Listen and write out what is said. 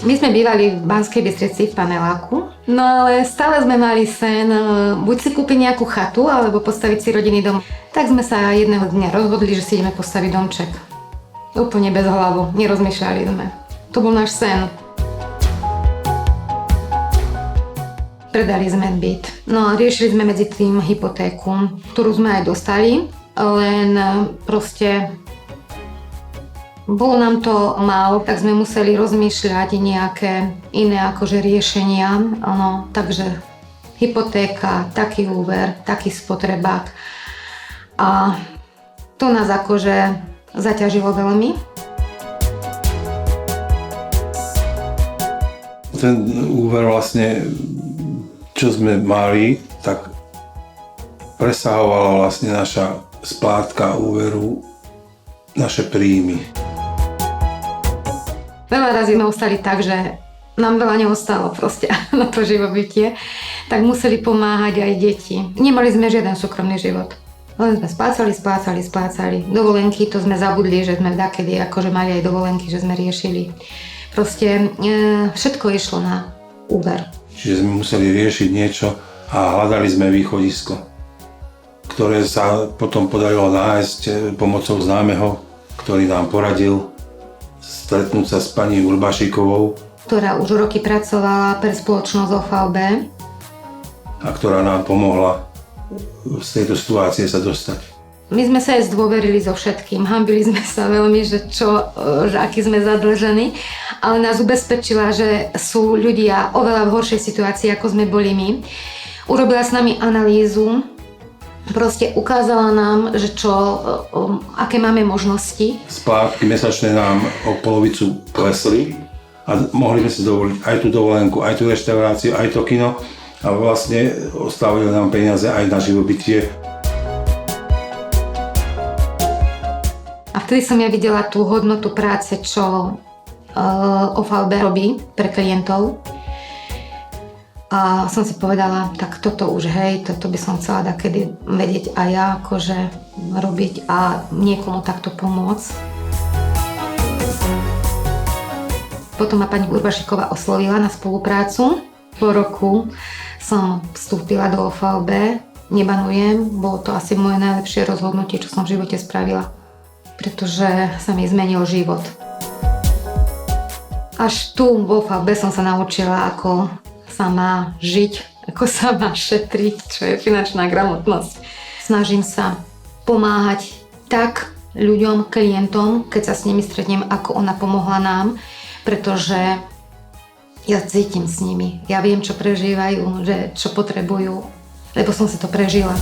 My sme bývali v Banskej Bystrici v paneláku, no ale stále sme mali sen e, buď si kúpiť nejakú chatu, alebo postaviť si rodinný dom. Tak sme sa jedného dňa rozhodli, že si ideme postaviť domček. Úplne bez hlavu, nerozmýšľali sme. To bol náš sen. Predali sme byt. No a riešili sme medzi tým hypotéku, ktorú sme aj dostali, len e, proste bolo nám to málo, tak sme museli rozmýšľať nejaké iné akože riešenia. Ano, takže hypotéka, taký úver, taký spotrebák. A to nás akože zaťažilo veľmi. Ten úver vlastne, čo sme mali, tak presahovala vlastne naša splátka úveru naše príjmy. Veľa razy sme ostali tak, že nám veľa neostalo proste na to živobytie, tak museli pomáhať aj deti. Nemali sme žiaden súkromný život. Len sme splácali, splácali, splácali. Dovolenky, to sme zabudli, že sme dakedy akože mali aj dovolenky, že sme riešili. Proste e, všetko išlo na úver. Čiže sme museli riešiť niečo a hľadali sme východisko, ktoré sa potom podarilo nájsť e, pomocou známeho, ktorý nám poradil stretnúť sa s pani Urbašikovou, ktorá už roky pracovala pre spoločnosť OVB. A ktorá nám pomohla z tejto situácie sa dostať. My sme sa aj zdôverili so všetkým, hambili sme sa veľmi, že čo, že aký sme zadlžení, ale nás ubezpečila, že sú ľudia oveľa v horšej situácii, ako sme boli my. Urobila s nami analýzu, proste ukázala nám, že čo, um, aké máme možnosti. Splátky mesačné nám o polovicu klesli a mohli sme si dovoliť aj tú dovolenku, aj tú reštauráciu, aj to kino a vlastne ostávali nám peniaze aj na živobytie. A vtedy som ja videla tú hodnotu práce, čo uh, OVB robí pre klientov a som si povedala, tak toto už hej, toto by som chcela kedy vedieť aj ja akože robiť a niekomu takto pomôcť. Potom ma pani Urbašiková oslovila na spoluprácu. Po roku som vstúpila do OVB, nebanujem, bolo to asi moje najlepšie rozhodnutie, čo som v živote spravila, pretože sa mi zmenil život. Až tu vo OVB som sa naučila, ako sa má žiť, ako sa má šetriť, čo je finančná gramotnosť. Snažím sa pomáhať tak ľuďom, klientom, keď sa s nimi stretnem, ako ona pomohla nám, pretože ja cítim s nimi. Ja viem, čo prežívajú, že čo potrebujú, lebo som si to prežila.